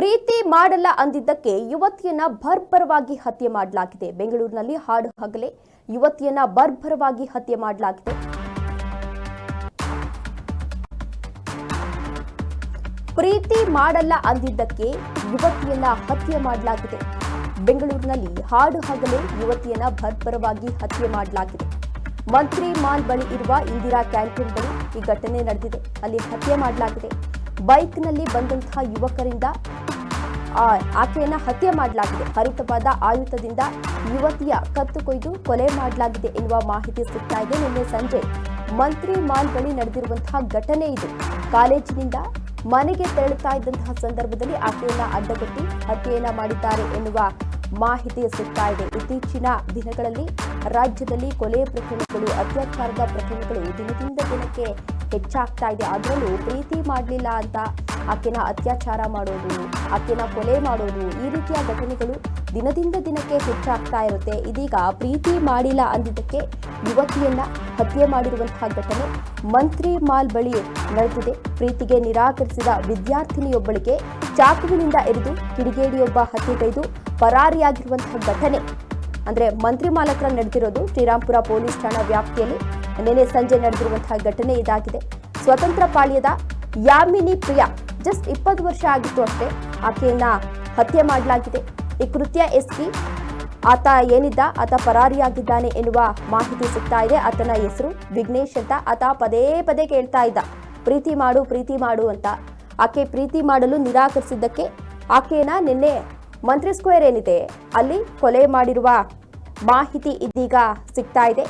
ಪ್ರೀತಿ ಮಾಡಲ್ಲ ಅಂದಿದ್ದಕ್ಕೆ ಯುವತಿಯನ್ನ ಬರ್ಬರವಾಗಿ ಹತ್ಯೆ ಮಾಡಲಾಗಿದೆ. ಬೆಂಗಳೂರಿನಲ್ಲಿ ಹಾಡು ಹಗಲೇ, ಯುವತಿಯನ್ನ ಬರ್ಬರವಾಗಿ ಹತ್ಯೆ ಮಾಡಲಾಗಿದೆ. ಪ್ರೀತಿ ಮಾಡಲ್ಲ ಅಂದಿದ್ದಕ್ಕೆ ಯುವತಿಯನ್ನ ಹತ್ಯೆ ಮಾಡಲಾಗಿದೆ. ಬೆಂಗಳೂರಿನಲ್ಲಿ ಹಾಡು ಹಗಲೇ, ಯುವತಿಯನ್ನ ಬರ್ಬರವಾಗಿ ಹತ್ಯೆ ಮಾಡಲಾಗಿದೆ. ಮಂತ್ರಿ ಮಾಲ್ ಬಳಿ ಇರುವ ಇಂದಿರಾ ಕ್ಯಾಂಟೀನ್ ಬಳಿ ಈ ಘಟನೆ ನಡೆದಿದೆ. ಅಲ್ಲಿ ಹತ್ಯೆ ಮಾಡಲಾಗಿದೆ. ಬೈಕ್ನಲ್ಲಿ ಬಂದಂತಹ ಯುವಕರಿಂದ ಆಕೆಯನ್ನ ಹತ್ಯೆ ಮಾಡಲಾಗಿದೆ. ಹರಿತವಾದ ಆಯುಧದಿಂದ ಯುವತಿಯ ಕತ್ತು ಕೊಯ್ದು ಕೊಲೆ ಮಾಡಲಾಗಿದೆ ಎನ್ನುವ ಮಾಹಿತಿ ಸಿಗ್ತಾ ಇದೆ. ನಿನ್ನೆ ಸಂಜೆ ಮಂತ್ರಿ ಮಾಲ್ ಬಳಿ ನಡೆದಿರುವಂತಹ ಘಟನೆ ಇದು. ಕಾಲೇಜಿನಿಂದ ಮನೆಗೆ ತೆರಳುತ್ತಾ ಇದ್ದಂತಹ ಸಂದರ್ಭದಲ್ಲಿ ಆಕೆಯನ್ನ ಅಡ್ಡಗಟ್ಟಿ ಹತ್ಯೆಯನ್ನ ಮಾಡಿದ್ದಾರೆ ಎನ್ನುವ ಮಾಹಿತಿ ಸಿಗ್ತಾ ಇದೆ. ಇತ್ತೀಚಿನ ದಿನಗಳಲ್ಲಿ ರಾಜ್ಯದಲ್ಲಿ ಕೊಲೆ ಪ್ರಕರಣಗಳು, ಅತ್ಯಾಚಾರದ ಪ್ರಕರಣಗಳು ದಿನದಿಂದ ದಿನಕ್ಕೆ ಹೆಚ್ಚಾಗ್ತಾ ಇದೆ. ಅದರಲ್ಲೂ ಪ್ರೀತಿ ಮಾಡಲಿಲ್ಲ ಅಂತ ಆಕೆನ ಅತ್ಯಾಚಾರ ಮಾಡೋದು, ಆಕೆನ ಕೊಲೆ ಮಾಡೋದು, ಈ ರೀತಿಯ ಘಟನೆಗಳು ದಿನದಿಂದ ದಿನಕ್ಕೆ ಹೆಚ್ಚಾಗ್ತಾ ಇರುತ್ತೆ. ಇದೀಗ ಪ್ರೀತಿ ಮಾಡಿಲ್ಲ ಅಂದಿದ್ದಕ್ಕೆ ಯುವತಿಯನ್ನ ಹತ್ಯೆ ಮಾಡಿರುವಂತಹ ಘಟನೆ ಮಂತ್ರಿ ಮಾಲ್ ಬಳಿ ನಡೆದಿದೆ. ಪ್ರೀತಿಗೆ ನಿರಾಕರಿಸಿದ ವಿದ್ಯಾರ್ಥಿನಿಯೊಬ್ಬಳಿಗೆ ಚಾಕುವಿನಿಂದ ಎರಿದು ಕಿಡಿಗೇಡಿಯೊಬ್ಬ ಹತ್ಯೆಗೈದು ಪರಾರಿಯಾಗಿರುವಂತಹ ಘಟನೆ. ಅಂದ್ರೆ ಮಂತ್ರಿ ಮಾಲ್ ಹತ್ರ ನಡೆದಿರೋದು ಶ್ರೀರಾಮ್ಪುರ ಪೊಲೀಸ್ ಠಾಣಾ ವ್ಯಾಪ್ತಿಯಲ್ಲಿ ನಿನ್ನೆ ಸಂಜೆ ನಡೆದಿರುವಂತಹ ಘಟನೆ ಇದಾಗಿದೆ. ಸ್ವತಂತ್ರ ಪಾಳ್ಯದ ಯಾಮಿನಿ ಪ್ರಿಯಾ ಜಸ್ಟ್ ಇಪ್ಪತ್ತು ವರ್ಷ ಆಗಿತ್ತು ಅಷ್ಟೇ. ಆಕೆಯನ್ನ ಹತ್ಯೆ ಮಾಡಲಾಗಿದೆ. ಈ ಕೃತ್ಯ ಎಸ್ಪಿ, ಆತ ಏನಿದ್ದ, ಆತ ಪರಾರಿಯಾಗಿದ್ದಾನೆ ಎನ್ನುವ ಮಾಹಿತಿ ಸಿಗ್ತಾ ಇದೆ. ಆತನ ಹೆಸರು ವಿಘ್ನೇಶ್ ಅಂತ ಆತ ಪದೇ ಪದೇ ಕೇಳ್ತಾ ಇದ್ದ. ಪ್ರೀತಿ ಮಾಡು ಪ್ರೀತಿ ಮಾಡು ಅಂತ. ಆಕೆ ಪ್ರೀತಿ ಮಾಡಲು ನಿರಾಕರಿಸಿದ್ದಕ್ಕೆ ಆಕೆಯನ್ನ ನಿನ್ನೆ ಮಂತ್ರಿ ಸ್ಕ್ವೇರ್ ಏನಿದೆ, ಅಲ್ಲಿ ಕೊಲೆ ಮಾಡಿರುವ ಮಾಹಿತಿ ಇದೀಗ ಸಿಗ್ತಾ ಇದೆ.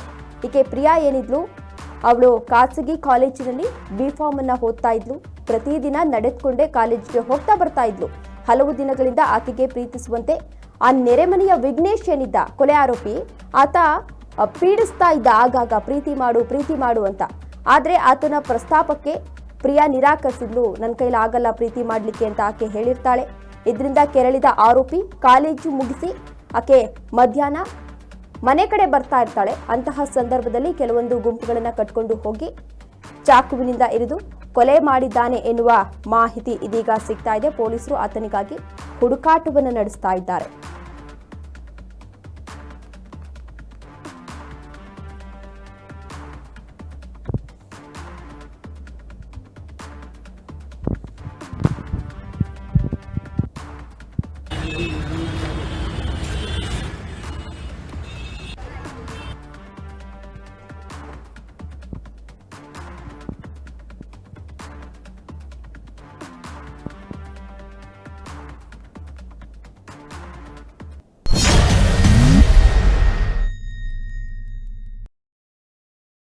ಈಕೆ ಪ್ರಿಯಾ ಏನಿದ್ಲು, ಅವಳು ಖಾಸಗಿ ಕಾಲೇಜಿನಲ್ಲಿ ಬಿ ಫಾರ್ಮ್ ಅನ್ನ ಓದ್ತಾ ಇದ್ಲು. ಪ್ರತಿದಿನ ನಡೆದುಕೊಂಡೇ ಕಾಲೇಜಿಗೆ ಹೋಗ್ತಾ ಬರ್ತಾ ಇದ್ಲು. ಹಲವು ದಿನಗಳಿಂದ ಆಕೆಗೆ ಪ್ರೀತಿಸುವಂತೆ ಆ ನೆರೆಮನೆಯ ವಿಘ್ನೇಶ್ ಏನಿದ್ದ? ಕೊಲೆ ಆರೋಪಿ. ಆತ ಪೀಡಿಸ್ತಾ ಇದ್ದ. ಆಗಾಗ ಪ್ರೀತಿ ಮಾಡು ಪ್ರೀತಿ ಮಾಡು ಅಂತ. ಆದ್ರೆ ಆತನ ಪ್ರಸ್ತಾಪಕ್ಕೆ ಪ್ರಿಯಾ ನಿರಾಕರಿಸಿದ್ಲು. ನನ್ನ ಕೈಲಿ ಆಗಲ್ಲ ಪ್ರೀತಿ ಮಾಡ್ಲಿಕ್ಕೆ ಅಂತ ಆಕೆ ಹೇಳಿರ್ತಾಳೆ. ಇದರಿಂದ ಕೆರಳಿದ ಆರೋಪಿ ಕಾಲೇಜು ಮುಗಿಸಿ ಆಕೆ ಮಧ್ಯಾಹ್ನ ಮನೆ ಕಡೆ ಬರ್ತಾ ಇರ್ತಾಳೆ. ಅಂತಹ ಸಂದರ್ಭದಲ್ಲಿ ಕೆಲವೊಂದು ಗುಂಪುಗಳನ್ನು ಕಟ್ಕೊಂಡು ಹೋಗಿ ಚಾಕುವಿನಿಂದ ಇರಿದು ಕೊಲೆ ಮಾಡಿದ್ದಾನೆ ಎನ್ನುವ ಮಾಹಿತಿ ಇದೀಗ ಸಿಗ್ತಾ ಇದೆ. ಪೊಲೀಸರು ಆತನಿಗಾಗಿ ಹುಡುಕಾಟವನ್ನು ನಡೆಸ್ತಾ ಇದ್ದಾರೆ.